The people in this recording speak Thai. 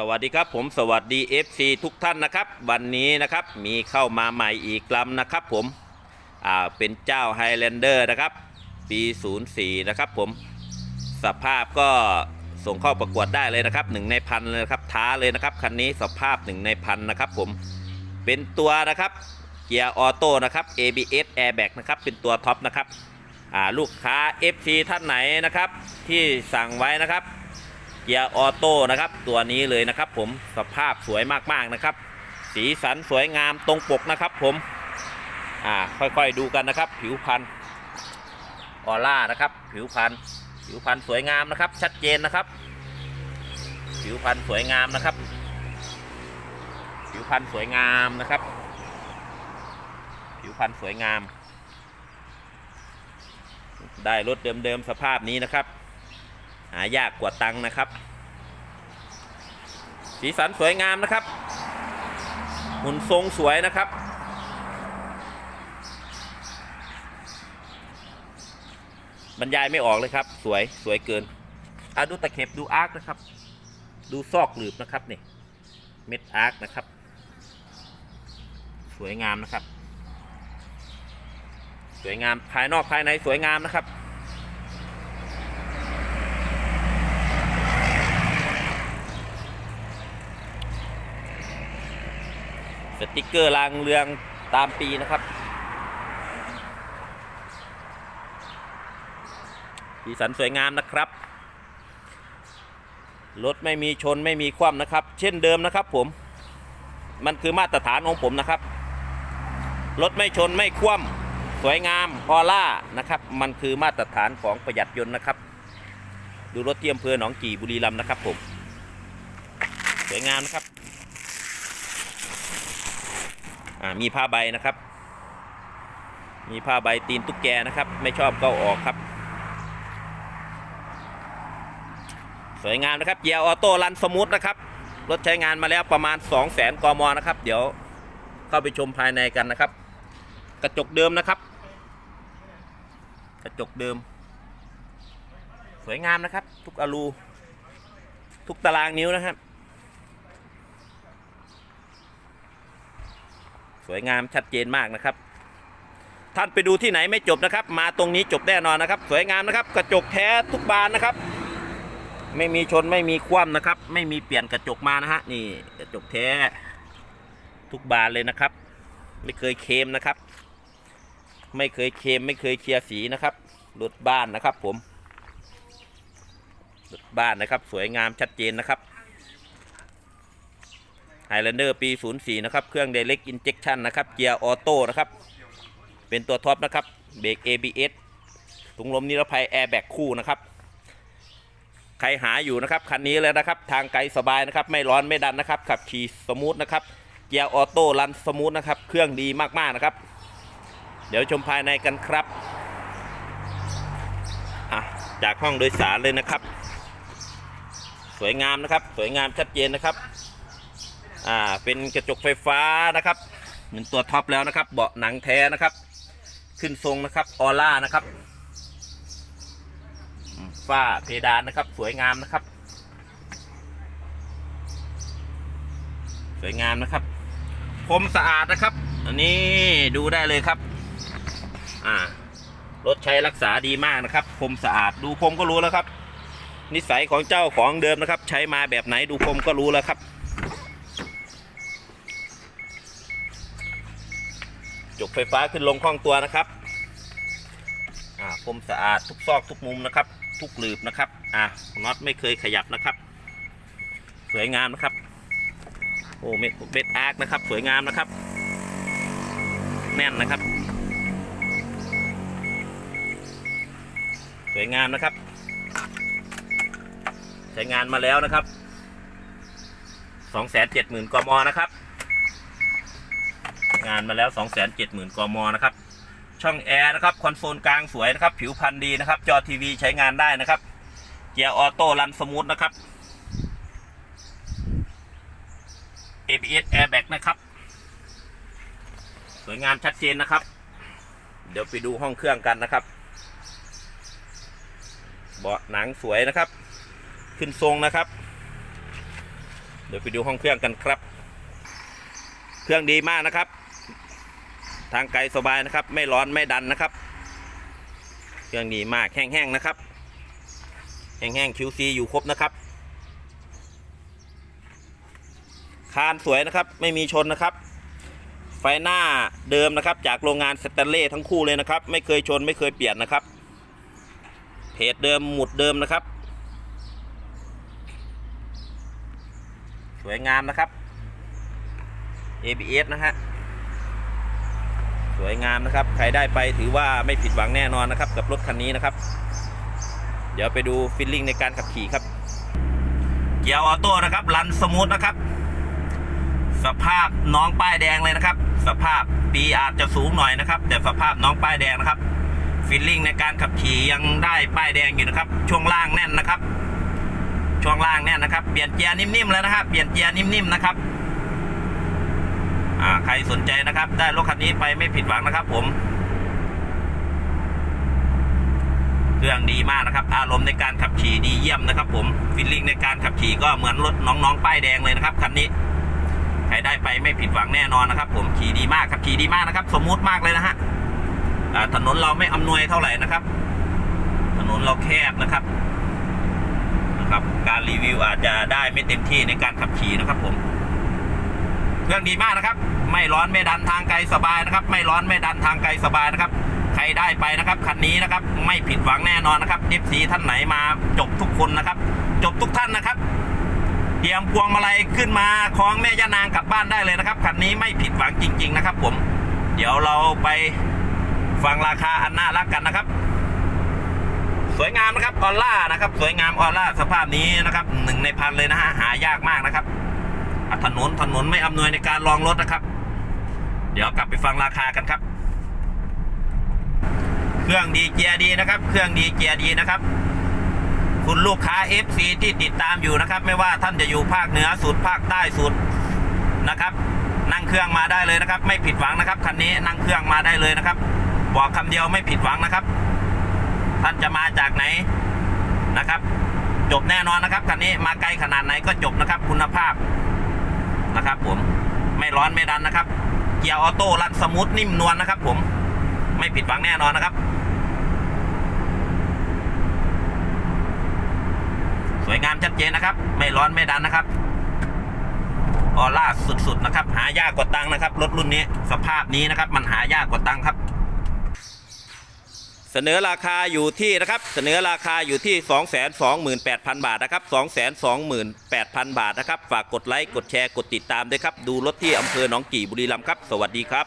สวัสดีครับผมสวัสดี FC ทุกท่านนะครับ วันนี้นะครับมีเข้ามาใหม่อีกลำนะครับผมอ่าเป็นเจ้า Highlander นะครับ ปี 04 นะครับผมสภาพก็ส่งเข้าประกวดได้เลยนะครับหนึ่งในพันเลยนะครับท้าเลยนะครับคันนี้สภาพหนึ่งในพันนะครับผมเป็นตัวนะครับเกียร์ออโต้นะครับ ABS airbag นะครับเป็นตัวท็อปนะครับลูกค้า FC ท่านไหนนะครับที่สั่งไว้นะครับ เกียร์ออโต้นะครับ ตัวนี้เลยนะครับ ผมสภาพสวยมากๆนะครับ สีสันสวยงามตรงปกนะครับ ผมอ่าค่อยๆดูกันนะครับ ผิวพันธุ์ออร่านะครับ ผิวพันธุ์ผิวพันธุ์สวยงามนะครับ ชัดเจนนะครับ ผิวพันธุ์สวยงามนะครับ ผิวพันธุ์สวยงามนะครับ ผิวพันธุ์สวยงาม ได้รถเดิมๆสภาพนี้นะครับายากกว่าตังนะครับ สีสันสวยงามนะครับหุ่นทรงสวยนะครับ บรรยายไม่ออกเลยครับ สวยสวยเกินอะดูตะเข็บดูอาร์คนะครับ ดูซอกหลืบนะครับนี่เม็ดอาร์คนะครับ สวยงามนะครับ สวยงามภายนอกภายในสวยงามนะครับ สติกเกอร์รางเรืองตามปีนะครับสีสันสวยงามนะครับ รถไม่มีชนไม่มีคว่ำนะครับ เช่นเดิมนะครับผม มันคือมาตรฐานของผมนะครับ รถไม่ชนไม่คว่ำสวยงามออร่านะครับ มันคือมาตรฐานของประหยัดยนต์นะครับ ดูรถเทียมเพอหนองกี่บุรีรัมย์นะครับผม สวยงามนะครับ อ่ามีผ้าใบนะครับ มีผ้าใบตีนตุ๊กแกนะครับ ไม่ชอบก็ออกครับ สวยงามนะครับเกียร์ออโต้รันสมูทนะครับ รถใช้งานมาแล้วประมาณ 2 0 0แสนกมนะครับ เดี๋ยวเข้าไปชมภายในกันนะครับ กระจกเดิมนะครับ กระจกเดิม สวยงามนะครับ ทุกอลู ทุกตารางนิ้วนะครับ สวยงามชัดเจนมากนะครับ ท่านไปดูที่ไหนไม่จบนะครับ มาตรงนี้จบแน่นอนนะครับ สวยงามนะครับ กระจกแท้ทุกบานนะครับ ไม่มีชนไม่มีคว่ำนะครับ ไม่มีเปลี่ยนกระจกมานะฮะนี่กระจกแท้ทุกบานเลยนะครับ ไม่เคยเคมนะครับ ไม่เคยเคมไม่เคยเคลียร์สีนะครับรถบ้านนะครับผมรถบ้านนะครับ สวยงามชัดเจนนะครับ Highlander ปี 04 นะครับ เครื่อง Direct Injection นะครับ เกียร์ออโต้นะครับ เป็นตัวท็อปนะครับ เบรก ABS ถุงลมนิรภัยแอร์แบ็กคู่นะครับ ใครหาอยู่นะครับ คันนี้เลยนะครับ ทางไกลสบายนะครับ ไม่ร้อนไม่ดันนะครับ ขับขี่สมูทนะครับ เกียร์ออโต้รันสมูทนะครับ เครื่องดีมากๆนะครับ เดี๋ยวชมภายในกันครับอะจากห้องโดยสารเลยนะครับ สวยงามนะครับ สวยงามชัดเจนนะครับ อ่าเป็นกระจกไฟฟ้านะครับเหมือนตัวท็อปแล้วนะครับ เบาะหนังแท้นะครับ ขึ้นทรงนะครับออร่านะครับฝ้าเพดานนะครับ สวยงามนะครับ สวยงามนะครับพรมสะอาดนะครับ อันนี้ดูได้เลยครับ อ่ารถใช้รักษาดีมากนะครับพรมสะอาดดูพรมก็รู้แล้วครับ นิสัยของเจ้าของเดิมนะครับ ใช้มาแบบไหนดูพรมก็รู้แล้วครับ จกไฟฟ้าขึ้นลงคล่องตัวนะครับอ่าพรมสะอาดทุกซอกทุกมุมนะครับ ทุกหลืบนะครับอ่าน็อตไม่เคยขยับนะครับ สวยงามนะครับโอ้เม็ดเบ็ดอาร์คนะครับ สวยงามนะครับ แน่นนะครับ สวยงามนะครับ ใช้งานมาแล้วนะครับ270,000กมนะครับ งานมาแล้ว 270,000กมนะครับ ช่องแอร์นะครับคอนโซลกลางสวยนะครับ ผิวพันธุ์ดีนะครับ จอทีวีใช้งานได้นะครับ เกียร์ออโต้รันสมูทนะครับ ABS airbag นะครับ สวยงามชัดเจนนะครับ เดี๋ยวไปดูห้องเครื่องกันนะครับ เบาะหนังสวยนะครับ ขึ้นทรงนะครับ เดี๋ยวไปดูห้องเครื่องกันครับ เครื่องดีมากนะครับ ทางไกลสบายนะครับ ไม่ร้อนไม่ดันนะครับ เครื่องดีมากแห้งๆนะครับ แห้งๆ QC อยู่ครบนะครับ คานสวยนะครับไม่มีชนนะครับ ไฟหน้าเดิมนะครับจากโรงงานสแตนเล่ทั้งคู่เลยนะครับ ไม่เคยชนไม่เคยเปลี่ยนนะครับ เพจเดิมหมุดเดิมนะครับ สวยงามนะครับ ABS นะฮะ สวยงามนะครับ ใครได้ไปถือว่าไม่ผิดหวังแน่นอนนะครับ กับรถคันนี้นะครับ เดี๋ยวไปดูฟิลลิ่งในการขับขี่ครับ เกียร์ออโต้นะครับรันสมูทนะครับ สภาพน้องป้ายแดงเลยนะครับ สภาพปีอาจจะสูงหน่อยนะครับ แต่สภาพน้องป้ายแดงนะครับฟิลลิ่งในการขับขี่ยังได้ป้ายแดงอยู่นะครับ ช่วงล่างแน่นนะครับ ช่วงล่างแน่นนะครับ เปลี่ยนเกียร์นิ่มๆแล้วนะครับ เปลี่ยนเกียร์นิ่มๆนะครับ ใครสนใจนะครับ ได้รถคันนี้ไปไม่ผิดหวังนะครับ ผม เครื่องดีมากนะครับ อารมณ์ในการขับขี่ดีเยี่ยมนะครับ ผมฟิลลิ่งในการขับขี่ก็เหมือนรถน้องๆป้ายแดงเลยนะครับคันนี้ใครได้ไปไม่ผิดหวังแน่นอนนะครับ ผมขี่ดีมากขับขี่ดีมากนะครับ สมมุติมากเลยนะฮะถนนเราไม่อำนวยเท่าไหร่นะครับ ถนนเราแคบนะครับนะครับ การรีวิวอาจจะได้ไม่เต็มที่ในการขับขี่นะครับผม เครื่องดีมากนะครับ ไม่ร้อนไม่ดันทางไกลสบายนะครับ ไม่ร้อนไม่ดันทางไกลสบายนะครับ ใครได้ไปนะครับคันนี้นะครับไม่ผิดหวังแน่นอนนะครับ FC ท่านไหนมาจบทุกคนนะครับ จบทุกท่านนะครับเตรียมพวงมาลัยขึ้นมาคล้องแม่ย่านางกลับบ้านได้เลยนะครับคันนี้ไม่ผิดหวังจริง ๆนะครับ ผม เดี๋ยวเราไปฟังราคาอันน่ารักกันนะครับ สวยงามนะครับออร่านะครับ สวยงามออร่าสภาพนี้นะครับหนึ่งในพันเลยนะฮะหายากมากนะครับ ถนนถนนไม่อำนวยในการรองรถนะครับ เดี๋ยวกลับไปฟังราคากันครับ เครื่องดีเกียร์ดีนะครับ เครื่องดีเกียร์ดีนะครับ คุณลูกค้า FC ที่ติดตามอยู่นะครับ ไม่ว่าท่านจะอยู่ภาคเหนือสุดภาคใต้สุดนะครับ นั่งเครื่องมาได้เลยนะครับ ไม่ผิดหวังนะครับคันนี้นั่งเครื่องมาได้เลยนะครับ บอกคำเดียวไม่ผิดหวังนะครับ ท่านจะมาจากไหนนะครับ จบแน่นอนนะครับคันนี้มาไกลขนาดไหนก็จบนะครับ คุณภาพ นะครับผมไม่ร้อนไม่ดันนะครับ เกียร์ออโต้รันสมูทนิ่มนวลนะครับ ผมไม่ผิดหวังแน่นอนนะครับ สวยงามชัดเจนนะครับ ไม่ร้อนไม่ดันนะครับออร่าสุดๆนะครับ หายากกว่าตังค์นะครับรถรุ่นนี้สภาพนี้นะครับ มันหายากกว่าตังค์ครับ เสนอราคาอยู่ที่นะครับเสนอราคาอยู่ที่ 228,000 บาทนะครับ 228,000 บาทนะครับ ฝากกดไลค์ กดแชร์ กดติดตามด้วยครับ ดูรถที่อำเภอหนองกี่บุรีรัมย์ครับ สวัสดีครับ